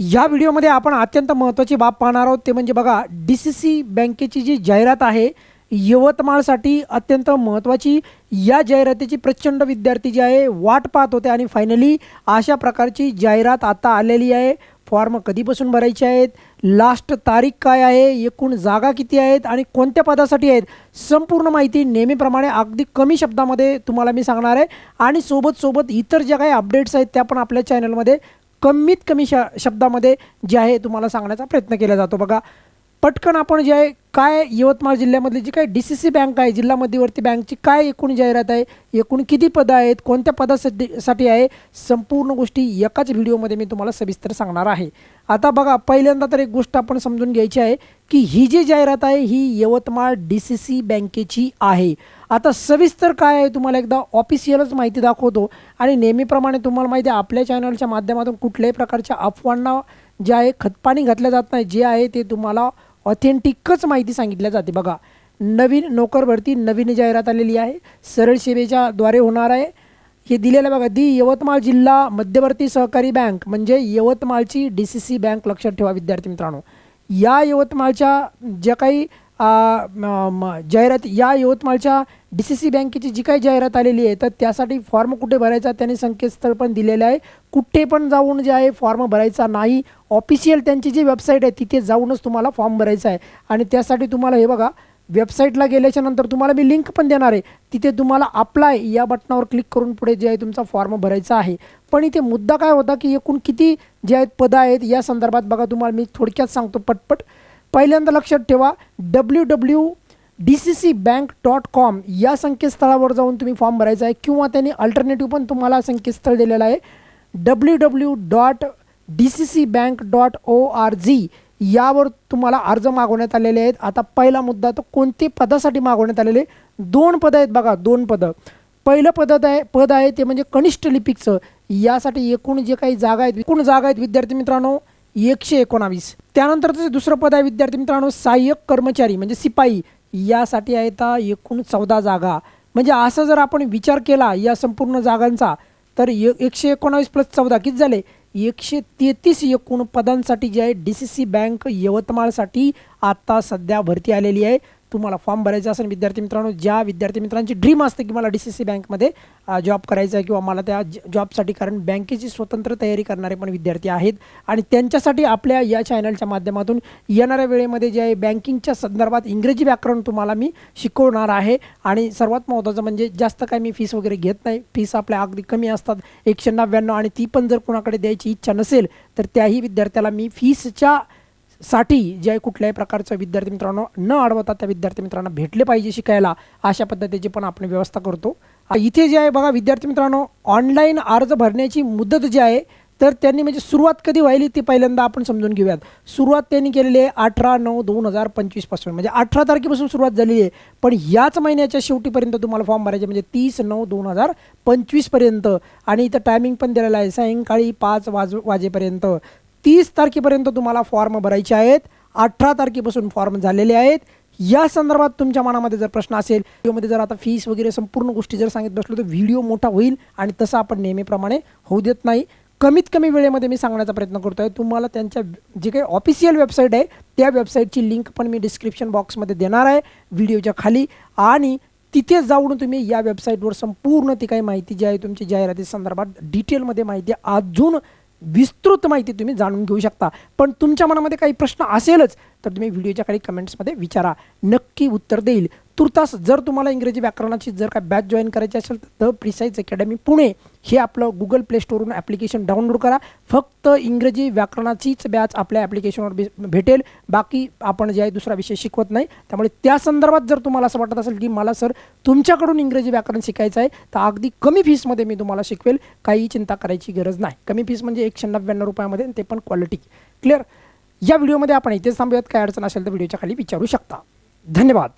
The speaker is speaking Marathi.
या व्हिडिओमध्ये आपण अत्यंत महत्त्वाची बाब पाहणार आहोत. ते म्हणजे बघा डी सी सी बँकेची जी जाहिरात आहे यवतमाळसाठी अत्यंत महत्त्वाची. या जाहिरातीची प्रचंड विद्यार्थी जे आहे वाट पाहत होते आणि फायनली अशा प्रकारची जाहिरात आता आलेली आहे. फॉर्म कधीपासून भरायचे आहेत? लास्ट तारीख काय आहे? एकूण जागा किती आहेत? आणि कोणत्या पदासाठी आहेत? संपूर्ण माहिती नेहमीप्रमाणे अगदी कमी शब्दामध्ये तुम्हाला मी सांगणार आहे. आणि सोबत सोबत इतर ज्या काही अपडेट्स आहेत त्या पण आपल्या चॅनलमध्ये कमीत कमी श शब्दामध्ये जे आहे तुम्हाला सांगण्याचा प्रयत्न केला जातो. बघा पटकन आपण जे आहे काय यवतमाळ जिल्ह्यामधली जी काय डी सी सी बँक आहे जिल्हा मध्यवर्ती बँकची काय एकूण जाहिरात आहे एकूण किती पदं आहेत कोणत्या पदासाठी साठी आहे संपूर्ण गोष्टी एकाच व्हिडिओमध्ये मी तुम्हाला सविस्तर सांगणार आहे. आता बघा पहिल्यांदा तर एक गोष्ट आपण समजून घ्यायची आहे की ही जी जाहिरात आहे ही यवतमाळ डी सी सी बँकेची आहे. आता सविस्तर काय आहे तुम्हाला एकदा ऑफिशियलच माहिती दाखवतो आणि नेहमीप्रमाणे तुम्हाला माहिती आहे आपल्या चॅनलच्या माध्यमातून कुठल्याही प्रकारच्या अफवांना जे आहे खतपाणी घातलं जात नाही जे आहे ते तुम्हाला ऑथेंटिकच माहिती सांगितल्या जाते. बघा नवीन नोकर भरती नवीन जाहिरात आलेली आहे. सरळ सेवेच्या द्वारे होणार आहे. हे दिलेलं बघा दी यवतमाळ जिल्हा मध्यवर्ती सहकारी बँक म्हणजे यवतमाळची डी सी सी बँक लक्षात ठेवा विद्यार्थी मित्रांनो. या यवतमाळच्या ज्या काही जाहिरात या यवतमाळच्या डी सी सी बँकेची जी काही जाहिरात आलेली आहे तर त्यासाठी फॉर्म कुठे भरायचा त्यांनी संकेतस्थळ पण दिलेलं आहे. कुठे पण जाऊन जे आहे फॉर्म भरायचा नाही. ऑफिशियल त्यांची जी वेबसाईट आहे तिथे जाऊनच तुम्हाला फॉर्म भरायचा आहे. आणि त्यासाठी तुम्हाला हे बघा वेबसाईटला गेल्याच्यानंतर तुम्हाला मी लिंक पण देणार आहे. तिथे तुम्हाला अप्लाय या बटनावर क्लिक करून पुढे जे आहे तुमचा फॉर्म भरायचा आहे. पण इथे मुद्दा काय होता की एकूण किती जे आहेत पदं आहेत या संदर्भात बघा तुम्हाला मी थोडक्यात सांगतो पटपट. पहिल्यांदा लक्षात ठेवा W W D C C bank dot com या संकेतस्थळावर जाऊन तुम्ही फॉर्म भरायचा आहे किंवा त्यांनी अल्टरनेटिव्ह पण तुम्हाला संकेतस्थळ दिलेलं आहे. W W dot D C C bank dot O R G यावर तुम्हाला अर्ज मागवण्यात आलेले आहेत. आता पहिला मुद्दा तो कोणते पदासाठी मागवण्यात आलेले? दोन पदं आहेत बघा दोन पदं. पहिलं पद आहे पद आहे ते म्हणजे कनिष्ठ लिपिकचं. यासाठी एकूण जे काही जागा आहेत एकूण जागा आहेत विद्यार्थी मित्रांनो एकशे एकोणावीस. त्यानंतर त्याचं दुसरं पद आहे विद्यार्थी मित्रांनो सहाय्यक कर्मचारी म्हणजे सिपाई यासाठी आहेत एकूण चौदा जागा. म्हणजे असं जर आपण विचार केला या संपूर्ण जागांचा तर एकशे एकोणावीस प्लस चौदा किती झाले? एकशे तेहतीस एकूण पदांसाठी जे आहे डी सी सी बँक यवतमाळसाठी आता सध्या भरती आलेली आहे. तुम्हाला फॉर्म भरायचा असेल विद्यार्थी मित्रांनो ज्या विद्यार्थी मित्रांची ड्रीम असते की मला डी सी सी बँकमध्ये जॉब करायचा आहे किंवा मला त्या ज- जॉबसाठी कारण बँकेची स्वतंत्र तयारी करणारे पण विद्यार्थी आहेत. आणि त्यांच्यासाठी आपल्या या चॅनलच्या माध्यमातून येणाऱ्या वेळेमध्ये जे आहे बँकिंगच्या संदर्भात इंग्रजी व्याकरण तुम्हाला मी शिकवणार आहे. आणि सर्वात महत्त्वाचं म्हणजे जास्त काय मी फीस वगैरे घेत नाही. फीस आपल्या अगदी कमी असतात एकशे नव्याण्णव आणि ती पण जर कोणाकडे द्यायची इच्छा नसेल तर त्याही विद्यार्थ्याला मी फीसच्या साठी जे आहे कुठल्याही प्रकारचं विद्यार्थी मित्रांनो न अडवता त्या विद्यार्थी मित्रांना भेटले पाहिजे शिकायला अशा पद्धतीची पण आपण व्यवस्था करतो. इथे जे आहे बघा विद्यार्थी मित्रांनो ऑनलाईन अर्ज भरण्याची मुदत जी आहे तर त्यांनी म्हणजे सुरुवात कधी व्हायली ती पहिल्यांदा आपण समजून घेऊयात. सुरुवात त्यांनी केलेली आहे अठरा नऊ दोन हजार पंचवीसपासून म्हणजे अठरा तारखेपासून सुरुवात झालेली आहे. पण याच महिन्याच्या शेवटीपर्यंत तुम्हाला फॉर्म भरायचे म्हणजे तीस नऊ दोन हजार पंचवीसपर्यंत आणि इथं टायमिंग पण दिलेलं आहे. सायंकाळी पाच वाज वाजेपर्यंत. तीस तारखेपर्यंत तुम्हाला फॉर्म भरायचे आहेत. अठरा तारखेपासून फॉर्म झालेले आहेत. या संदर्भात तुमच्या मनामध्ये जर प्रश्न असेल व्हिडिओमध्ये जर आता फीस वगैरे संपूर्ण गोष्टी जर सांगित बसलो तर व्हिडिओ मोठा होईल आणि तसं आपण नेहमीप्रमाणे होऊ देत नाही. कमीत कमी वेळेमध्ये मी सांगण्याचा प्रयत्न करतो आहे तुम्हाला त्यांच्या जे काही ऑफिशियल वेबसाईट आहे त्या वेबसाईटची लिंक पण मी डिस्क्रिप्शन बॉक्समध्ये देणार आहे व्हिडिओच्या खाली. आणि तिथे जाऊन तुम्ही या वेबसाईटवर संपूर्ण ती काही माहिती जी आहे तुमची जाहिराती संदर्भात डिटेलमध्ये माहिती अजून विस्तृत माहिती तुम्ही जाणून घेऊ शकता. पण तुमच्या मनामध्ये काही प्रश्न असेलच तर तुम्ही व्हिडिओच्या काही कमेंट्समध्ये विचारा. नक्की उत्तर देईल. तुर्तास जर तुम्हाला इंग्रजी व्याकरणाची जर काय बॅच जॉईन करायची असेल तर द प्रिसाईज अकॅडमी पुणे हे आपलं गुगल प्ले स्टोरवरून ॲप्लिकेशन डाउनलोड करा. फक्त इंग्रजी व्याकरणाचीच बॅच आपल्या ॲप्लिकेशनवर भे- भेटेल. बाकी आपण जे आहे दुसरा विषय शिकवत नाही. त्यामुळे त्या संदर्भात जर तुम्हाला असं वाटत असेल की मला सर तुमच्याकडून इंग्रजी व्याकरण शिकायचं आहे तर अगदी कमी फीसमध्ये मी तुम्हाला शिकवेल. काही चिंता करायची गरज नाही. कमी फीस म्हणजे एकशे नव्याण्णव रुपयामध्ये ते पण क्वालिटी क्लिअर या व्हिडिओमध्ये आपण इथेच थांबूयात. काय अडचण असेल तर व्हिडिओच्या खाली विचारू शकता. धन्यवाद.